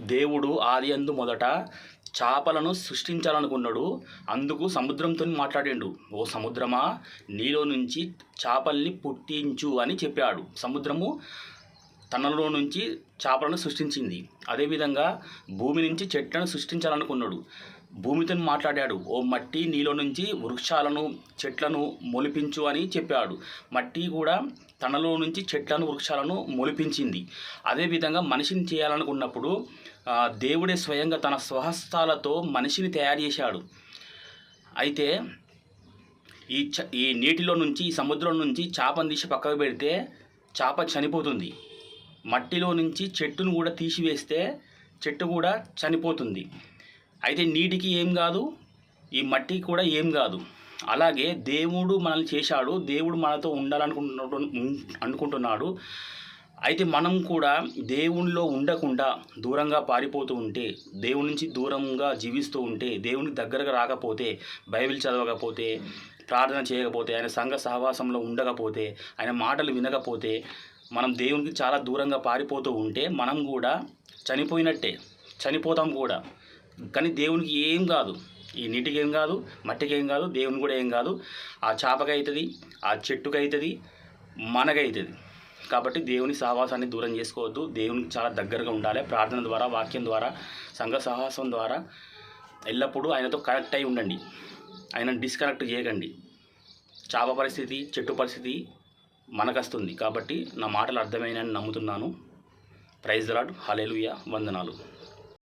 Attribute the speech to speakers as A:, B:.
A: దేవుడు ఆది అందు మొదట చేపలను సృష్టించాలనుకున్నాడు. అందుకు సముద్రంతో మాట్లాడాడు. ఓ సముద్రమా నీలో నుంచి చేపల్ని పుట్టించు అని చెప్పాడు. సముద్రము తనలో నుంచి చేపలను సృష్టించింది. అదేవిధంగా భూమి నుంచి చెట్లను సృష్టించాలనుకున్నాడు. భూమితో మాట్లాడాడు. ఓ మట్టి నీలో నుంచి వృక్షాలను చెట్లను మొలిపించు అని చెప్పాడు. మట్టి కూడా తనలో నుంచి చెట్లను వృక్షాలను మొలిపించింది. అదేవిధంగా మనిషిని చేయాలనుకున్నప్పుడు దేవుడే స్వయంగా తన స్వహస్తాలతో మనిషిని తయారు చేశాడు. అయితే ఈ చ ఈ నీటిలో నుంచి ఈ సముద్రం నుంచి చేపను తీసి పక్కకు పెడితే చేప చనిపోతుంది. మట్టిలో నుంచి చెట్టును కూడా తీసివేస్తే చెట్టు కూడా చనిపోతుంది. అయితే నీటికి ఏం కాదు ఈ మట్టికి కూడా ఏం కాదు. అలాగే దేవుడు మనల్ని చేశాడు దేవుడు మనతో ఉండాలనుకుంటు అనుకుంటున్నాడు. అయితే మనం కూడా దేవునిలో ఉండకుండా దూరంగా పారిపోతూ ఉంటే దేవుని నుంచి దూరంగా జీవిస్తూ ఉంటే దేవునికి దగ్గరగా రాకపోతే బైబిల్ చదవకపోతే ప్రార్థన చేయకపోతే ఆయన సంఘ సహవాసంలో ఉండకపోతే ఆయన మాటలు వినకపోతే మనం దేవునికి చాలా దూరంగా పారిపోతూ ఉంటే మనం కూడా చనిపోయినట్టే చనిపోతాం కూడా. కానీ దేవునికి ఏం కాదు. ఈ నీటికి ఏం కాదు మట్టికి ఏం కాదు దేవుని కూడా ఏం కాదు. ఆ చేపకి అవుతుంది ఆ చెట్టుకి అవుతుంది మనకైతుంది. కాబట్టి దేవుని సహవాసాన్ని దూరం చేసుకోవద్దు. దేవునికి చాలా దగ్గరగా ఉండాలి. ప్రార్థన ద్వారా వాక్యం ద్వారా సంఘ సహవాసం ద్వారా ఎల్లప్పుడూ ఆయనతో కనెక్ట్ అయి ఉండండి. ఆయనను డిస్కనెక్ట్ చేయకండి. చాప పరిస్థితి చెట్టు పరిస్థితి మనకస్తుంది. కాబట్టి నా మాటలు అర్థమైనని నమ్ముతున్నాను. ప్రైజ్ రాడ్ హలేలుయ వందనాలు.